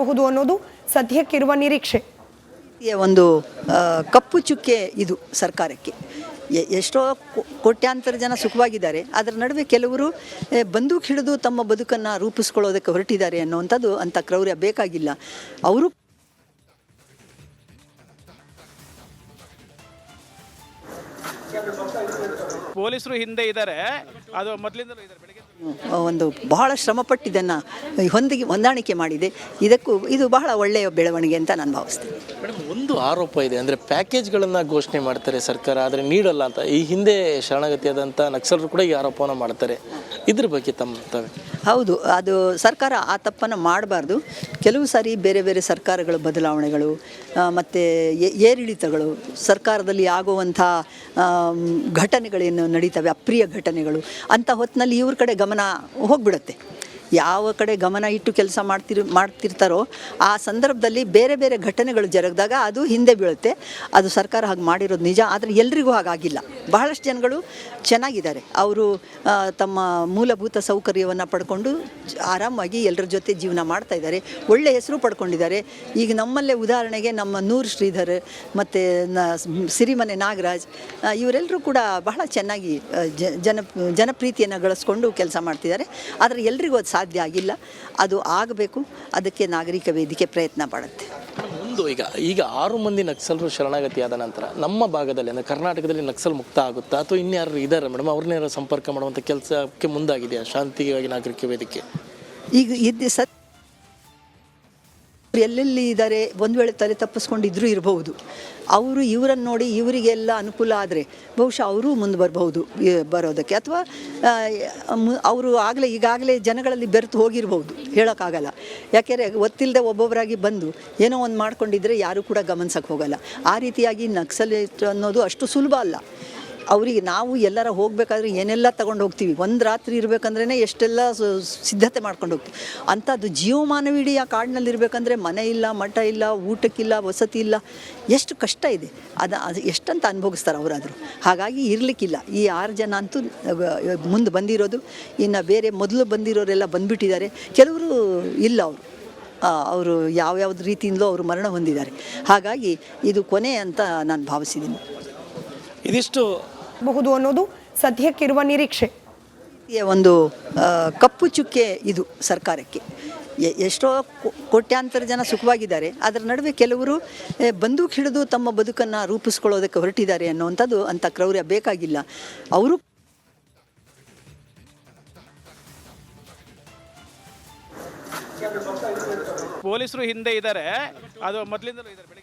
ಆಗಬಹುದು ಅನ್ನೋದು ಸದ್ಯಕ್ಕಿರುವ ನಿರೀಕ್ಷೆ. ಒಂದು ಕಪ್ಪು ಚುಕ್ಕೆ ಇದು ಸರ್ಕಾರಕ್ಕೆ. ಎಷ್ಟೋ ಕೋಟ್ಯಾಂತರ ಜನ ಸುಖವಾಗಿದ್ದಾರೆ ಅದರ ನಡುವೆ ಕೆಲವರು ಬಂದೂಕು ಹಿಡಿದು ತಮ್ಮ ಬದುಕನ್ನು ರೂಪಿಸ್ಕೊಳ್ಳೋದಕ್ಕೆ ಹೊರಟಿದ್ದಾರೆ ಅನ್ನುವಂಥದ್ದು ಅಂಥ ಕ್ರೌರ್ಯ ಬೇಕಾಗಿಲ್ಲ. ಅವರು ಪೊಲೀಸರು ಹಿಂದೆ ಇದ್ದಾರೆ. ಅದು ಮೊದಲಿಂದಲೂ ಇದ್ದಾರೆ. ಒಂದು ಬಹಳ ಶ್ರಮಪಟ್ಟು ಇದನ್ನು ಹೊಂದಿಗೆ, ಹೊಂದಾಣಿಕೆ ಮಾಡಿದೆ. ಇದಕ್ಕೂ, ಇದು ಬಹಳ ಒಳ್ಳೆಯ ಬೆಳವಣಿಗೆ ಅಂತ ನಾನು ಭಾವಿಸ್ತೇನೆ. ಮೇಡಮ್ ಒಂದು ಆರೋಪ ಇದೆ. ಅಂದರೆ ಪ್ಯಾಕೇಜ್ಗಳನ್ನು ಘೋಷಣೆ ಮಾಡ್ತಾರೆ ಸರ್ಕಾರ, ಆದರೆ ನೀಡಲ್ಲ ಅಂತ. ಈ ಹಿಂದೆ ಶರಣಾಗತಿಯಾದಂಥ ನಕ್ಸಲರು ಕೂಡ ಈ ಆರೋಪವನ್ನು ಮಾಡ್ತಾರೆ. ಇದ್ರ ಬಗ್ಗೆ ತಮ್ಮ ತಾವೇ? ಹೌದು, ಅದು ಸರ್ಕಾರ ಆ ತಪ್ಪನ್ನು ಮಾಡಬಾರ್ದು. ಕೆಲವು ಸಾರಿ ಬೇರೆ ಬೇರೆ ಸರ್ಕಾರಗಳ, ಬದಲಾವಣೆಗಳು ಮತ್ತು ಏರಿಳಿತಗಳು, ಸರ್ಕಾರದಲ್ಲಿ ಆಗುವಂಥ ಘಟನೆಗಳೇನು ನಡೀತವೆ, ಅಪ್ರಿಯ ಘಟನೆಗಳು, ಅಂಥ ಹೊತ್ತಿನಲ್ಲಿ ಇವ್ರ ಕಡೆ ಗಮನ ಹೋಗ್ಬಿಡುತ್ತೆ. ಯಾವ ಕಡೆ ಗಮನ ಇಟ್ಟು ಕೆಲಸ ಮಾಡ್ತಿರ್, ಮಾಡ್ತಿರ್ತಾರೋ, ಆ ಸಂದರ್ಭದಲ್ಲಿ ಬೇರೆ ಬೇರೆ ಘಟನೆಗಳು ಜರುಗಿದಾಗ ಅದು ಹಿಂದೆ ಬೀಳುತ್ತೆ. ಅದು ಸರ್ಕಾರ ಹಾಗೆ ಮಾಡಿರೋದು ನಿಜ, ಆದರೆ ಎಲ್ರಿಗೂ ಹಾಗಾಗಿಲ್ಲ. ಬಹಳಷ್ಟು ಜನಗಳು ಚೆನ್ನಾಗಿದ್ದಾರೆ. ಅವರು ತಮ್ಮ ಮೂಲಭೂತ ಸೌಕರ್ಯವನ್ನು ಪಡ್ಕೊಂಡು ಆರಾಮಾಗಿ ಎಲ್ಲರ ಜೊತೆ ಜೀವನ ಮಾಡ್ತಾ ಇದ್ದಾರೆ. ಒಳ್ಳೆಯ ಹೆಸರು ಪಡ್ಕೊಂಡಿದ್ದಾರೆ. ಈಗ ನಮ್ಮಲ್ಲೇ ಉದಾಹರಣೆಗೆ ನಮ್ಮ ನೂರ್ ಶ್ರೀಧರ್, ಮತ್ತು ನ ಸಿರಿಮನೆ ನಾಗರಾಜ್ ಇವರೆಲ್ಲರೂ ಕೂಡ ಬಹಳ ಚೆನ್ನಾಗಿ ಜನ, ಜನಪ್ರೀತಿಯನ್ನು ಗಳಿಸ್ಕೊಂಡು ಕೆಲಸ ಮಾಡ್ತಿದ್ದಾರೆ. ಆದರೆ ಎಲ್ರಿಗೂ ಅದು ಸಾಧ್ಯ ಆಗಿಲ್ಲ. ಅದು ಆಗಬೇಕು. ಅದಕ್ಕೆ ನಾಗರಿಕ ವೇದಿಕೆ ಪ್ರಯತ್ನ ಪಡುತ್ತೆ ಒಂದು ಈಗ ಈಗ ಆರು ಮಂದಿ ನಕ್ಸಲರು ಶರಣಾಗತಿಯಾದ ನಂತರ ನಮ್ಮ ಭಾಗದಲ್ಲಿ, ಅಂದರೆ ಕರ್ನಾಟಕದಲ್ಲಿ ನಕ್ಸಲ್ ಮುಕ್ತ ಆಗುತ್ತಾ? ಅಥವಾ ಇನ್ಯಾರು ಇದ್ದಾರೆ ಮೇಡಮ್? ಅವ್ರನ್ನೇನಾರು ಸಂಪರ್ಕ ಮಾಡುವಂಥ ಕೆಲಸಕ್ಕೆ ಮುಂದಾಗಿದೆಯಾ? ಶಾಂತಿಗಾಗಿ ನಾಗರಿಕ ವೇದಿಕೆ? ಈಗ ಇದ್ದ ಸತ್ ಎಲ್ಲೆಲ್ಲಿ ಇದ್ದಾರೆ ಒಂದು ವೇಳೆ ತಲೆ ತಪ್ಪಿಸ್ಕೊಂಡಿದ್ರೂ ಇರಬಹುದು. ಅವರು ಇವರನ್ನು ನೋಡಿ ಇವರಿಗೆಲ್ಲ ಅನುಕೂಲ ಆದರೆ ಬಹುಶಃ ಅವರೂ ಮುಂದೆ ಬರಬಹುದು ಬರೋದಕ್ಕೆ. ಅಥವಾ ಅವರು ಆಗಲೇ, ಈಗಾಗಲೇ ಜನಗಳಲ್ಲಿ ಬೆರೆತು ಹೋಗಿರ್ಬೋದು ಹೇಳೋಕ್ಕಾಗಲ್ಲ. ಯಾಕೆಂದರೆ ಗೊತ್ತಿಲ್ಲದೆ ಒಬ್ಬೊಬ್ಬರಾಗಿ ಬಂದು ಏನೋ ಒಂದು ಮಾಡ್ಕೊಂಡಿದ್ರೆ ಯಾರೂ ಕೂಡ ಗಮನಿಸಕ್ಕೆ ಹೋಗಲ್ಲ. ಆ ರೀತಿಯಾಗಿ ನಕ್ಸಲೇಟ್ ಅನ್ನೋದು ಅಷ್ಟು ಸುಲಭ ಅಲ್ಲ. ಅವರಿಗೆ ನಾವು ಎಲ್ಲರ ಹೋಗಬೇಕಾದ್ರೆ ಏನೆಲ್ಲ ತಗೊಂಡು ಹೋಗ್ತೀವಿ? ಒಂದು ರಾತ್ರಿ ಇರಬೇಕಂದ್ರೇ ಎಷ್ಟೆಲ್ಲ ಸಿದ್ಧತೆ ಮಾಡ್ಕೊಂಡು ಹೋಗ್ತೀವಿ. ಅಂಥದ್ದು ಜೀವಮಾನವಿಡೀ ಆ ಕಾಡಿನಲ್ಲಿ ಇರಬೇಕಂದ್ರೆ ಮನೆ ಇಲ್ಲ, ಮಠ ಇಲ್ಲ, ಊಟಕ್ಕಿಲ್ಲ, ವಸತಿ ಇಲ್ಲ. ಎಷ್ಟು ಕಷ್ಟ ಇದೆ. ಅದು ಅದು ಎಷ್ಟಂತ ಅನುಭವಿಸ್ತಾರೆ ಅವರಾದರೂ. ಹಾಗಾಗಿ ಇರಲಿಕ್ಕಿಲ್ಲ. ಈ ಆರು ಜನ ಅಂತೂ ಮುಂದೆ ಬಂದಿರೋದು, ಇನ್ನು ಬೇರೆ ಮೊದಲು ಬಂದಿರೋರೆಲ್ಲ ಬಂದುಬಿಟ್ಟಿದ್ದಾರೆ. ಕೆಲವರು ಇಲ್ಲ ಅವರು. ಅವರು ಯಾವ್ಯಾವ್ದು ರೀತಿಯಿಂದಲೂ ಅವರು ಮರಣ ಹೊಂದಿದ್ದಾರೆ. ಹಾಗಾಗಿ ಇದು ಕೊನೆ ಅಂತ ನಾನು ಭಾವಿಸಿದ್ದೀನಿ. ಇದಿಷ್ಟು ಬಹುದು ಅನ್ನೋದು ಸದ್ಯಕ್ಕಿರುವ ನಿರೀಕ್ಷೆ. ಒಂದು ಕಪ್ಪು ಚುಕ್ಕೆ ಇದು ಸರ್ಕಾರಕ್ಕೆ. ಎಷ್ಟೋ ಕೋಟ್ಯಾಂತರ ಜನ ಸುಖವಾಗಿದ್ದಾರೆ ಅದರ ನಡುವೆ ಕೆಲವರು ಬಂದೂಕು ಹಿಡಿದು ತಮ್ಮ ಬದುಕನ್ನು ರೂಪಿಸ್ಕೊಳ್ಳೋದಕ್ಕೆ ಹೊರಟಿದ್ದಾರೆ ಅನ್ನುವಂಥದ್ದು ಅಂಥ ಕ್ರೌರ್ಯ ಬೇಕಾಗಿಲ್ಲ. ಅವರು ಪೊಲೀಸರು ಹಿಂದೆ ಇದ್ದಾರೆ. ಅದು ಮೊದಲಿಂದಲೂ ಇದ್ದಾರೆ.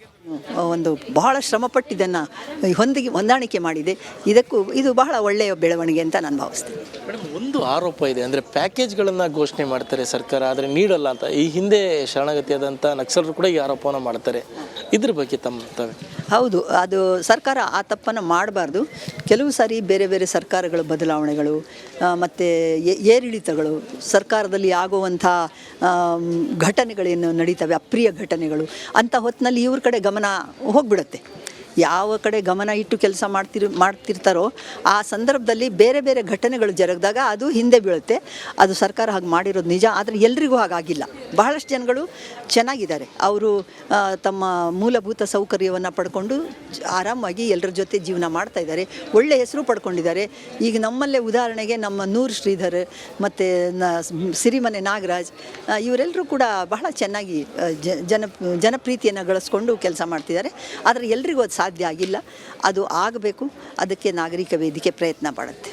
ಒಂದು ಬಹಳ ಶ್ರಮಪಟ್ಟು ಇದನ್ನು ಹೊಂದಿಗೆ ಹೊಂದಾಣಿಕೆ ಮಾಡಿದೆ. ಇದಕ್ಕೂ ಇದು ಬಹಳ ಒಳ್ಳೆಯ ಬೆಳವಣಿಗೆ ಅಂತ ನಾನು ಭಾವಿಸ್ತೇನೆ. ಮೇಡಮ್ ಒಂದು ಆರೋಪ ಇದೆ. ಅಂದರೆ ಪ್ಯಾಕೇಜ್ಗಳನ್ನು ಘೋಷಣೆ ಮಾಡ್ತಾರೆ ಸರ್ಕಾರ ಆದರೆ ನೀಡಲ್ಲ ಅಂತ. ಈ ಹಿಂದೆ ಶರಣಾಗತಿಯಾದಂಥ ನಕ್ಸಲರು ಕೂಡ ಈ ಆರೋಪವನ್ನು ಮಾಡ್ತಾರೆ. ಇದ್ರ ಬಗ್ಗೆ ತಮ್ಮ ತಾವೇ? ಹೌದು ಅದು ಸರ್ಕಾರ ಆ ತಪ್ಪನ್ನು ಮಾಡಬಾರ್ದು. ಕೆಲವು ಸಾರಿ ಬೇರೆ ಬೇರೆ ಸರ್ಕಾರಗಳ ಬದಲಾವಣೆಗಳು ಮತ್ತು ಏರಿಳಿತಗಳು ಸರ್ಕಾರದಲ್ಲಿ ಆಗುವಂಥ ಘಟನೆಗಳೇನು ನಡೀತವೆ ಅಪ್ರಿಯ ಘಟನೆಗಳು ಅಂಥ ಹೊತ್ತಿನಲ್ಲಿ ಇವ್ರ ಕಡೆ ಗಮನ ಹೋಗ್ಬಿಡುತ್ತೆ. ಯಾವ ಕಡೆ ಗಮನ ಇಟ್ಟು ಕೆಲಸ ಮಾಡ್ತಿರ್, ಮಾಡ್ತಿರ್ತಾರೋ ಆ ಸಂದರ್ಭದಲ್ಲಿ ಬೇರೆ ಬೇರೆ ಘಟನೆಗಳು ಜರುಗಿದಾಗ ಅದು ಹಿಂದೆ ಬೀಳುತ್ತೆ. ಅದು ಸರ್ಕಾರ ಹಾಗೆ ಮಾಡಿರೋದು ನಿಜ, ಆದರೆ ಎಲ್ರಿಗೂ ಹಾಗಾಗಿಲ್ಲ. ಬಹಳಷ್ಟು ಜನಗಳು ಚೆನ್ನಾಗಿದ್ದಾರೆ. ಅವರು ತಮ್ಮ ಮೂಲಭೂತ ಸೌಕರ್ಯವನ್ನು ಪಡ್ಕೊಂಡು ಆರಾಮಾಗಿ ಎಲ್ಲರ ಜೊತೆ ಜೀವನ ಮಾಡ್ತಾ ಇದ್ದಾರೆ. ಒಳ್ಳೆಯ ಹೆಸರು ಪಡ್ಕೊಂಡಿದ್ದಾರೆ. ಈಗ ನಮ್ಮಲ್ಲೇ ಉದಾಹರಣೆಗೆ ನಮ್ಮ ನೂರ್ ಶ್ರೀಧರ್, ಮತ್ತು ಸಿರಿಮನೆ ನಾಗರಾಜ್ ಇವರೆಲ್ಲರೂ ಕೂಡ ಬಹಳ ಚೆನ್ನಾಗಿ ಜನ, ಜನಪ್ರೀತಿಯನ್ನು ಗಳಿಸ್ಕೊಂಡು ಕೆಲಸ ಮಾಡ್ತಿದ್ದಾರೆ. ಆದರೆ ಎಲ್ರಿಗೂ ಅದು ಸಾಧ್ಯ ಆಗಿಲ್ಲ. ಅದು ಆಗಬೇಕು. ಅದಕ್ಕೆ ನಾಗರಿಕ ವೇದಿಕೆ ಪ್ರಯತ್ನ ಪಡುತ್ತೆ.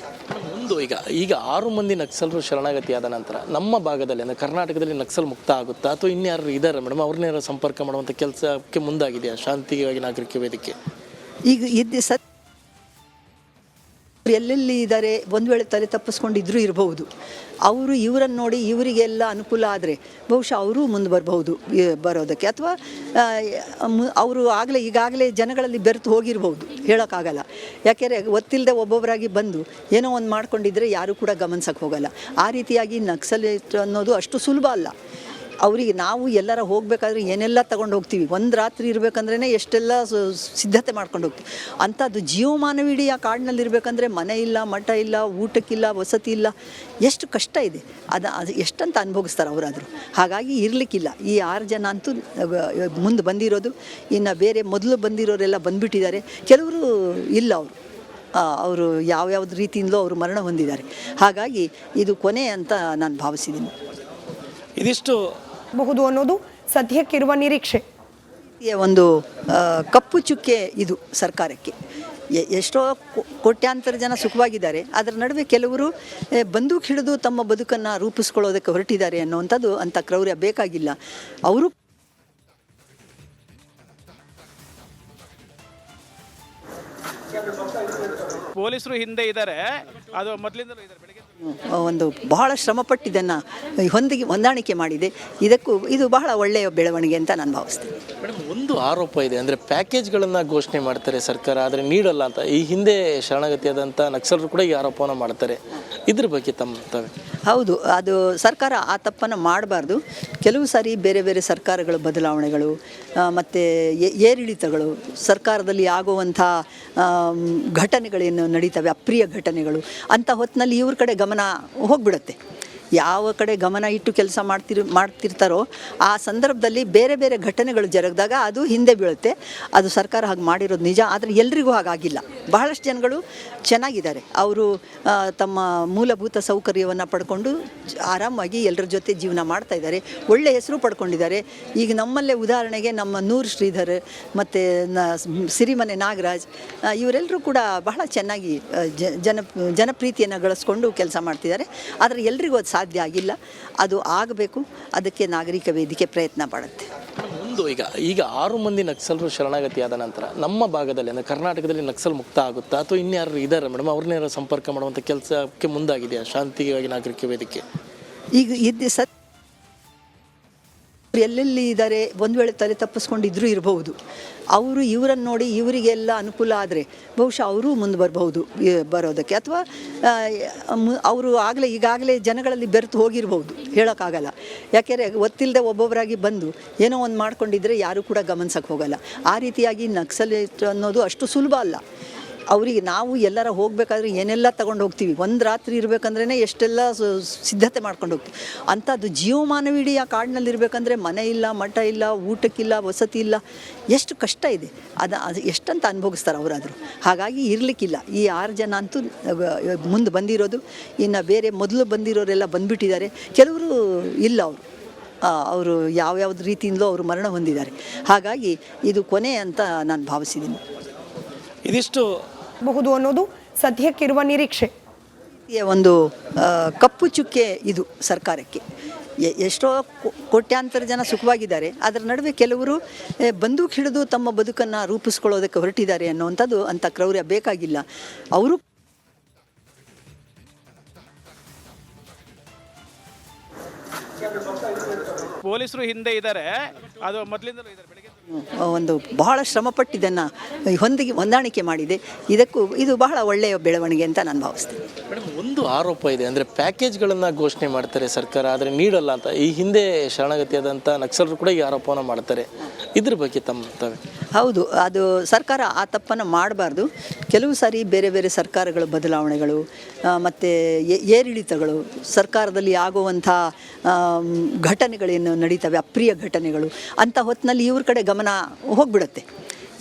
ಒಂದು ಈಗ ಈಗ ಆರು ಮಂದಿ ನಕ್ಸಲರು ಶರಣಾಗತಿಯಾದ ನಂತರ ನಮ್ಮ ಭಾಗದಲ್ಲಿ ಅಂದರೆ ಕರ್ನಾಟಕದಲ್ಲಿ ನಕ್ಸಲ್ ಮುಕ್ತ ಆಗುತ್ತಾ? ಅಥವಾ ಇನ್ಯಾರು ಇದ್ದಾರೆ ಮೇಡಮ್? ಅವ್ರನ್ನೇನಾರು ಸಂಪರ್ಕ ಮಾಡುವಂಥ ಕೆಲಸಕ್ಕೆ ಮುಂದಾಗಿದೆಯಾ ಶಾಂತಿಗಾಗಿ ನಾಗರಿಕ ವೇದಿಕೆ? ಈಗ ಇದ್ದ ಸತ್ ಎಲ್ಲೆಲ್ಲಿ ಇದ್ದಾರೆ ಒಂದು ವೇಳೆ ತಲೆ ತಪ್ಪಿಸ್ಕೊಂಡಿದ್ರೂ ಇರಬಹುದು. ಅವರು ಇವರನ್ನು ನೋಡಿ ಇವರಿಗೆಲ್ಲ ಅನುಕೂಲ ಆದರೆ ಬಹುಶಃ ಅವರೂ ಮುಂದೆ ಬರಬಹುದು ಬರೋದಕ್ಕೆ. ಅಥವಾ ಅವರು ಆಗಲೇ, ಈಗಾಗಲೇ ಜನಗಳಲ್ಲಿ ಬೆರೆತು ಹೋಗಿರ್ಬೋದು ಹೇಳೋಕ್ಕಾಗಲ್ಲ. ಯಾಕೆಂದರೆ ಗೊತ್ತಿಲ್ಲದೆ ಒಬ್ಬೊಬ್ಬರಾಗಿ ಬಂದು ಏನೋ ಒಂದು ಮಾಡ್ಕೊಂಡಿದ್ರೆ ಯಾರೂ ಕೂಡ ಗಮನಿಸಕ್ಕೆ ಹೋಗಲ್ಲ. ಆ ರೀತಿಯಾಗಿ ನಕ್ಸಲೇಟ್ ಅನ್ನೋದು ಅಷ್ಟು ಸುಲಭ ಅಲ್ಲ. ಅವರಿಗೆ ನಾವು ಎಲ್ಲರ ಹೋಗಬೇಕಾದ್ರೆ ಏನೆಲ್ಲ ತಗೊಂಡು ಹೋಗ್ತೀವಿ? ಒಂದು ರಾತ್ರಿ ಇರಬೇಕಂದ್ರೇ ಎಷ್ಟೆಲ್ಲ ಸಿದ್ಧತೆ ಮಾಡ್ಕೊಂಡು ಹೋಗ್ತೀವಿ. ಅಂಥದ್ದು ಜೀವಮಾನವಿಡೀ ಆ ಕಾಡಿನಲ್ಲಿ ಇರಬೇಕಂದ್ರೆ ಮನೆ ಇಲ್ಲ, ಮಠ ಇಲ್ಲ, ಊಟಕ್ಕಿಲ್ಲ, ವಸತಿ ಇಲ್ಲ. ಎಷ್ಟು ಕಷ್ಟ ಇದೆ. ಅದು ಅದು ಎಷ್ಟಂತ ಅನುಭವಿಸ್ತಾರೆ ಅವರಾದರೂ. ಹಾಗಾಗಿ ಇರಲಿಕ್ಕಿಲ್ಲ. ಈ ಆರು ಜನ ಅಂತೂ ಮುಂದೆ ಬಂದಿರೋದು, ಇನ್ನು ಬೇರೆ ಮೊದಲು ಬಂದಿರೋರೆಲ್ಲ ಬಂದುಬಿಟ್ಟಿದ್ದಾರೆ. ಕೆಲವರು ಇಲ್ಲ ಅವರು. ಅವರು ಯಾವ್ಯಾವ್ದು ರೀತಿಯಿಂದಲೂ ಅವರು ಮರಣ ಹೊಂದಿದ್ದಾರೆ. ಹಾಗಾಗಿ ಇದು ಕೊನೆ ಅಂತ ನಾನು ಭಾವಿಸಿದ್ದೀನಿ. ಇದಿಷ್ಟು ಬಹುದು ಅನ್ನೋದು ಸದ್ಯಕ್ಕಿರುವ ನಿರೀಕ್ಷೆ. ಈ ಒಂದು ಕಪ್ಪು ಚುಕ್ಕೆ ಇದು ಸರ್ಕಾರಕ್ಕೆ. ಎ- ಎಷ್ಟೋ ಕೋಟ್ಯಾಂತರ ಜನ ಸುಖವಾಗಿದ್ದಾರೆ ಅದರ ನಡುವೆ ಕೆಲವರು ಬಂದೂಕು ಬಂದೂಕ್ ಹಿಡಿದು ತಮ್ಮ ಬದುಕನ್ನು ರೂಪಿಸ್ಕೊಳ್ಳೋದಕ್ಕೆ ಹೊರಟಿದ್ದಾರೆ ಅನ್ನುವಂಥದ್ದು ಅಂಥ ಕ್ರೌರ್ಯ ಬೇಕಾಗಿಲ್ಲ. ಅವರು ಪೊಲೀಸರು ಹಿಂದೆ ಇದ್ದಾರೆ ಅದು ಮೊದಲಿಂದಲೂ ಇದ್ದಾರೆ ಒಂದು ಬಹಳ ಶ್ರಮಪಟ್ಟು ಇದನ್ನು ಹೊಂದಿಗೆ ಹೊಂದಾಣಿಕೆ ಮಾಡಿದೆ. ಇದಕ್ಕೂ ಇದು ಬಹಳ ಒಳ್ಳೆಯ ಬೆಳವಣಿಗೆ ಅಂತ ನಾನು ಭಾವಿಸ್ತೀನಿ. ಮೇಡಮ್, ಒಂದು ಆರೋಪ ಇದೆ. ಅಂದರೆ ಪ್ಯಾಕೇಜ್ಗಳನ್ನು ಘೋಷಣೆ ಮಾಡ್ತಾರೆ ಸರ್ಕಾರ, ಆದರೆ ನೀಡಲ್ಲ ಅಂತ. ಈ ಹಿಂದೆ ಶರಣಾಗತಿಯಾದಂಥ ನಕ್ಸಲರು ಕೂಡ ಈ ಆರೋಪವನ್ನು ಮಾಡ್ತಾರೆ. ಇದ್ರ ಬಗ್ಗೆ ತಮ್ಮ ತಾವೇ? ಹೌದು, ಅದು ಸರ್ಕಾರ ಆ ತಪ್ಪನ್ನು ಮಾಡಬಾರ್ದು. ಕೆಲವು ಸಾರಿ ಬೇರೆ ಬೇರೆ ಸರ್ಕಾರಗಳ ಬದಲಾವಣೆಗಳು ಮತ್ತು ಏರಿಳಿತಗಳು, ಸರ್ಕಾರದಲ್ಲಿ ಆಗುವಂಥ ಘಟನೆಗಳೇನು ನಡೀತವೆ, ಅಪ್ರಿಯ ಘಟನೆಗಳು, ಅಂಥ ಹೊತ್ತಿನಲ್ಲಿ ಇವ್ರ ಕಡೆ ಗಮನ ಹೋಗ್ಬಿಡುತ್ತೆ. ಯಾವ ಕಡೆ ಗಮನ ಇಟ್ಟು ಕೆಲಸ ಮಾಡ್ತಿರ್, ಮಾಡ್ತಿರ್ತಾರೋ, ಆ ಸಂದರ್ಭದಲ್ಲಿ ಬೇರೆ ಬೇರೆ ಘಟನೆಗಳು ಜರುಗಿದಾಗ ಅದು ಹಿಂದೆ ಬೀಳುತ್ತೆ. ಅದು ಸರ್ಕಾರ ಹಾಗೆ ಮಾಡಿರೋದು ನಿಜ, ಆದರೆ ಎಲ್ರಿಗೂ ಹಾಗಾಗಿಲ್ಲ. ಬಹಳಷ್ಟು ಜನಗಳು ಚೆನ್ನಾಗಿದ್ದಾರೆ. ಅವರು ತಮ್ಮ ಮೂಲಭೂತ ಸೌಕರ್ಯವನ್ನು ಪಡ್ಕೊಂಡು ಆರಾಮಾಗಿ ಎಲ್ಲರ ಜೊತೆ ಜೀವನ ಮಾಡ್ತಾ ಇದ್ದಾರೆ. ಒಳ್ಳೆ ಹೆಸರು ಪಡ್ಕೊಂಡಿದ್ದಾರೆ. ಈಗ ನಮ್ಮಲ್ಲೇ ಉದಾಹರಣೆಗೆ ನಮ್ಮ ನೂರ್ ಶ್ರೀಧರ್ ಮತ್ತು ಸಿರಿಮನೆ ನಾಗರಾಜ್ ಇವರೆಲ್ಲರೂ ಕೂಡ ಬಹಳ ಚೆನ್ನಾಗಿ ಜನ, ಜನಪ್ರೀತಿಯನ್ನು ಗಳಿಸ್ಕೊಂಡು ಕೆಲಸ ಮಾಡ್ತಿದ್ದಾರೆ. ಆದರೆ ಎಲ್ರಿಗೂ ಅದು ಸಾಧ್ಯ ಆಗಿಲ್ಲ. ಅದು ಆಗಬೇಕು. ಅದಕ್ಕೆ ನಾಗರಿಕ ವೇದಿಕೆ ಪ್ರಯತ್ನ ಪಡುತ್ತೆ ಒಂದು ಈಗ ಈಗ ಆರು ಮಂದಿ ನಕ್ಸಲರು ಶರಣಾಗತಿಯಾದ ನಂತರ ನಮ್ಮ ಭಾಗದಲ್ಲಿ, ಅಂದರೆ ಕರ್ನಾಟಕದಲ್ಲಿ ನಕ್ಸಲ್ ಮುಕ್ತ ಆಗುತ್ತಾ? ಅಥವಾ ಇನ್ಯಾರು ಇದ್ದಾರೆ ಮೇಡಮ್? ಅವ್ರನ್ನೇನಾರು ಸಂಪರ್ಕ ಮಾಡುವಂಥ ಕೆಲಸಕ್ಕೆ ಮುಂದಾಗಿದೆಯಾ ಶಾಂತಿಗಾಗಿ ನಾಗರಿಕ ವೇದಿಕೆ? ಈಗ ಇದ್ದ ಸತ್ ಎಲ್ಲೆಲ್ಲಿ ಇದ್ದಾರೆ, ಒಂದು ವೇಳೆ ತಲೆ ತಪ್ಪಿಸ್ಕೊಂಡಿದ್ರೂ ಇರಬಹುದು. ಅವರು ಇವರನ್ನು ನೋಡಿ ಇವರಿಗೆಲ್ಲ ಅನುಕೂಲ ಆದರೆ ಬಹುಶಃ ಅವರೂ ಮುಂದೆ ಬರಬಹುದು ಬರೋದಕ್ಕೆ. ಅಥವಾ ಅವರು ಆಗಲೇ, ಈಗಾಗಲೇ ಜನಗಳಲ್ಲಿ ಬೆರೆತು ಹೋಗಿರ್ಬೋದು ಹೇಳೋಕ್ಕಾಗಲ್ಲ. ಯಾಕೆಂದರೆ ಗೊತ್ತಿಲ್ಲದೆ ಒಬ್ಬೊಬ್ಬರಾಗಿ ಬಂದು ಏನೋ ಒಂದು ಮಾಡ್ಕೊಂಡಿದ್ರೆ ಯಾರೂ ಕೂಡ ಗಮನಿಸಕ್ಕೆ ಹೋಗಲ್ಲ. ಆ ರೀತಿಯಾಗಿ ನಕ್ಸಲೇಟ್ ಅನ್ನೋದು ಅಷ್ಟು ಸುಲಭ ಅಲ್ಲ. ಅವರಿಗೆ ನಾವು ಎಲ್ಲರ ಹೋಗಬೇಕಾದ್ರೆ ಏನೆಲ್ಲ ತಗೊಂಡು ಹೋಗ್ತೀವಿ? ಒಂದು ರಾತ್ರಿ ಇರಬೇಕಂದ್ರೇ ಎಷ್ಟೆಲ್ಲ ಸಿದ್ಧತೆ ಮಾಡ್ಕೊಂಡು ಹೋಗ್ತೀವಿ. ಅಂಥದ್ದು ಜೀವಮಾನವಿಡೀ ಆ ಕಾಡಿನಲ್ಲಿ ಇರಬೇಕಂದ್ರೆ ಮನೆ ಇಲ್ಲ, ಮಠ ಇಲ್ಲ, ಊಟಕ್ಕಿಲ್ಲ, ವಸತಿ ಇಲ್ಲ. ಎಷ್ಟು ಕಷ್ಟ ಇದೆ. ಅದು ಅದು ಎಷ್ಟಂತ ಅನುಭವಿಸ್ತಾರೆ ಅವರಾದರೂ. ಹಾಗಾಗಿ ಇರಲಿಕ್ಕಿಲ್ಲ. ಈ ಆರು ಜನ ಅಂತೂ ಮುಂದೆ ಬಂದಿರೋದು, ಇನ್ನು ಬೇರೆ ಮೊದಲು ಬಂದಿರೋರೆಲ್ಲ ಬಂದುಬಿಟ್ಟಿದ್ದಾರೆ. ಕೆಲವರು ಇಲ್ಲ ಅವರು. ಅವರು ಯಾವ್ಯಾವ್ದು ರೀತಿಯಿಂದಲೂ ಅವರು ಮರಣ ಹೊಂದಿದ್ದಾರೆ. ಹಾಗಾಗಿ ಇದು ಕೊನೆ ಅಂತ ನಾನು ಭಾವಿಸಿದ್ದೀನಿ. ಇದಿಷ್ಟು ಬಹುದು ಅನ್ನೋದು ಸದ್ಯಕ್ಕಿರುವ ನಿರೀಕ್ಷೆ. ಒಂದು ಕಪ್ಪು ಚುಕ್ಕೆ ಇದು ಸರ್ಕಾರಕ್ಕೆ. ಎ- ಎಷ್ಟೋ ಕೋಟ್ಯಾಂತರ ಜನ ಸುಖವಾಗಿದ್ದಾರೆ ಅದರ ನಡುವೆ ಕೆಲವರು ಬಂದೂಕ್ ಹಿಡಿದು ತಮ್ಮ ಬದುಕನ್ನು ರೂಪಿಸ್ಕೊಳ್ಳೋದಕ್ಕೆ ಹೊರಟಿದ್ದಾರೆ ಅನ್ನುವಂಥದ್ದು ಅಂಥ ಕ್ರೌರ್ಯ ಬೇಕಾಗಿಲ್ಲ. ಅವರು ಪೊಲೀಸರು ಹಿಂದೆ ಇದ್ದಾರೆ. ಅದು ಮೊದಲಿಂದಲೂ ಇದ್ದಾರೆ. ಒಂದು ಬಹಳ ಶ್ರಮಪಟ್ಟು ಇದನ್ನು ಹೊಂದಿಗೆ ಹೊಂದಾಣಿಕೆ ಮಾಡಿದೆ. ಇದಕ್ಕೂ ಇದು ಬಹಳ ಒಳ್ಳೆಯ ಬೆಳವಣಿಗೆ ಅಂತ ನಾನು ಭಾವಿಸ್ತೀನಿ. ಮೇಡಮ್ ಒಂದು ಆರೋಪ ಇದೆ. ಅಂದರೆ ಪ್ಯಾಕೇಜ್ಗಳನ್ನು ಘೋಷಣೆ ಮಾಡ್ತಾರೆ ಸರ್ಕಾರ ಆದರೆ ನೀಡಲ್ಲ ಅಂತ. ಈ ಹಿಂದೆ ಶರಣಾಗತಿಯಾದಂಥ ನಕ್ಸಲರು ಕೂಡ ಈ ಆರೋಪವನ್ನು ಮಾಡ್ತಾರೆ. ಇದ್ರ ಬಗ್ಗೆ ತಮ್ಮ ಹೌದು ಅದು ಸರ್ಕಾರ ಆ ತಪ್ಪನ್ನು ಮಾಡಬಾರ್ದು. ಕೆಲವು ಸಾರಿ ಬೇರೆ ಬೇರೆ ಸರ್ಕಾರಗಳ ಬದಲಾವಣೆಗಳು ಮತ್ತು ಏರಿಳಿತಗಳು ಸರ್ಕಾರದಲ್ಲಿ ಆಗುವಂಥ ಘಟನೆಗಳೇನು ನಡೀತವೆ ಅಪ್ರಿಯ ಘಟನೆಗಳು ಅಂಥ ಹೊತ್ತಿನಲ್ಲಿ ಇವ್ರ ಕಡೆ ಗಮನ ಹೋಗ್ಬಿಡುತ್ತೆ.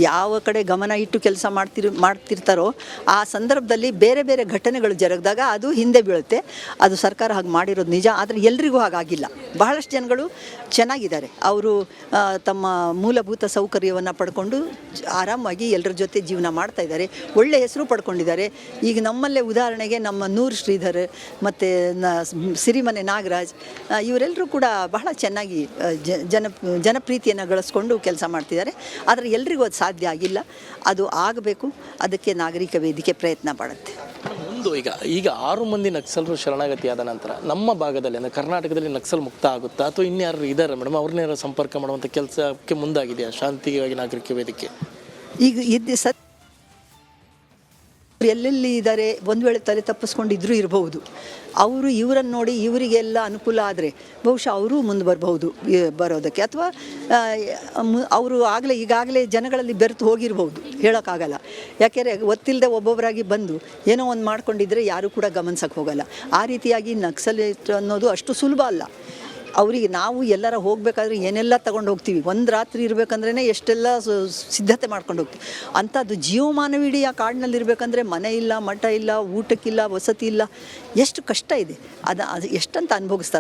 ಯಾವ ಕಡೆ ಗಮನ ಇಟ್ಟು ಕೆಲಸ ಮಾಡ್ತಿರ್, ಮಾಡ್ತಿರ್ತಾರೋ ಆ ಸಂದರ್ಭದಲ್ಲಿ ಬೇರೆ ಬೇರೆ ಘಟನೆಗಳು ಜರುಗಿದಾಗ ಅದು ಹಿಂದೆ ಬೀಳುತ್ತೆ. ಅದು ಸರ್ಕಾರ ಹಾಗೆ ಮಾಡಿರೋದು ನಿಜ, ಆದರೆ ಎಲ್ರಿಗೂ ಹಾಗಾಗಿಲ್ಲ. ಬಹಳಷ್ಟು ಜನಗಳು ಚೆನ್ನಾಗಿದ್ದಾರೆ. ಅವರು ತಮ್ಮ ಮೂಲಭೂತ ಸೌಕರ್ಯವನ್ನು ಪಡ್ಕೊಂಡು ಆರಾಮಾಗಿ ಎಲ್ಲರ ಜೊತೆ ಜೀವನ ಮಾಡ್ತಾ ಇದ್ದಾರೆ. ಒಳ್ಳೆ ಹೆಸರು ಪಡ್ಕೊಂಡಿದ್ದಾರೆ. ಈಗ ನಮ್ಮಲ್ಲೇ ಉದಾಹರಣೆಗೆ ನಮ್ಮ ನೂರು ಶ್ರೀಧರ್ ಮತ್ತು ನ, ಸಿರಿಮನೆ ನಾಗರಾಜ್ ಇವರೆಲ್ಲರೂ ಕೂಡ ಬಹಳ ಚೆನ್ನಾಗಿ ಜನ, ಜನಪ್ರೀತಿಯನ್ನು ಗಳಿಸ್ಕೊಂಡು ಕೆಲಸ ಮಾಡ್ತಿದ್ದಾರೆ. ಆದರೆ ಎಲ್ರಿಗೂ ಅದು ಸಾಧ್ಯ ಆಗಿಲ್ಲ. ಅದು ಆಗಬೇಕು. ಅದಕ್ಕೆ ನಾಗರಿಕ ವೇದಿಕೆ ಪ್ರಯತ್ನ ಪಡುತ್ತೆ ಒಂದು ಈಗ ಈಗ ಆರು ಮಂದಿ ನಕ್ಸಲರು ಶರಣಾಗತಿಯಾದ ನಂತರ ನಮ್ಮ ಭಾಗದಲ್ಲಿ ಅಂದರೆ ಕರ್ನಾಟಕದಲ್ಲಿ ನಕ್ಸಲ್ ಮುಕ್ತ ಆಗುತ್ತಾ? ಅಥವಾ ಇನ್ಯಾರು ಇದ್ದಾರೆ ಮೇಡಮ್? ಅವ್ರನ್ನೇನಾರು ಸಂಪರ್ಕ ಮಾಡುವಂಥ ಕೆಲಸಕ್ಕೆ ಮುಂದಾಗಿದೆಯಾ ಶಾಂತಿಗಾಗಿ ನಾಗರಿಕ ವೇದಿಕೆ? ಈಗ ಇದ್ದ ಸತ್ ಎಲ್ಲೆಲ್ಲಿ ಇದ್ದಾರೆ, ಒಂದು ವೇಳೆ ತಲೆ ತಪ್ಪಿಸ್ಕೊಂಡಿದ್ರೂ ಇರಬಹುದು. ಅವರು ಇವರನ್ನು ನೋಡಿ ಇವರಿಗೆಲ್ಲ ಅನುಕೂಲ ಆದರೆ ಬಹುಶಃ ಅವರೂ ಮುಂದೆ ಬರಬಹುದು ಬರೋದಕ್ಕೆ. ಅಥವಾ ಅವರು ಆಗಲೇ, ಈಗಾಗಲೇ ಜನಗಳಲ್ಲಿ ಬೆರೆತು ಹೋಗಿರ್ಬೋದು ಹೇಳೋಕ್ಕಾಗಲ್ಲ. ಯಾಕೆಂದರೆ ಗೊತ್ತಿಲ್ಲದೆ ಒಬ್ಬೊಬ್ಬರಾಗಿ ಬಂದು ಏನೋ ಒಂದು ಮಾಡ್ಕೊಂಡಿದ್ರೆ ಯಾರೂ ಕೂಡ ಗಮನಿಸಕ್ಕೆ ಹೋಗಲ್ಲ. ಆ ರೀತಿಯಾಗಿ ನಕ್ಸಲೇಟ್ ಅನ್ನೋದು ಅಷ್ಟು ಸುಲಭ ಅಲ್ಲ. ಅವರಿಗೆ ನಾವು ಎಲ್ಲರ ಹೋಗಬೇಕಾದ್ರೆ ಏನೆಲ್ಲ ತಗೊಂಡು ಹೋಗ್ತೀವಿ? ಒಂದು ರಾತ್ರಿ ಇರಬೇಕಂದ್ರೇ ಎಷ್ಟೆಲ್ಲ ಸಿದ್ಧತೆ ಮಾಡ್ಕೊಂಡು ಹೋಗ್ತೀವಿ. ಅಂಥದ್ದು ಜೀವಮಾನವಿಡೀ ಆ ಕಾಡಿನಲ್ಲಿ ಇರಬೇಕಂದ್ರೆ ಮನೆ ಇಲ್ಲ, ಮಠ ಇಲ್ಲ, ಊಟಕ್ಕಿಲ್ಲ, ವಸತಿ ಇಲ್ಲ. ಎಷ್ಟು ಕಷ್ಟ ಇದೆ. ಅದು ಅದು ಎಷ್ಟಂತ ಅನುಭವಿಸ್ತಾರೆ.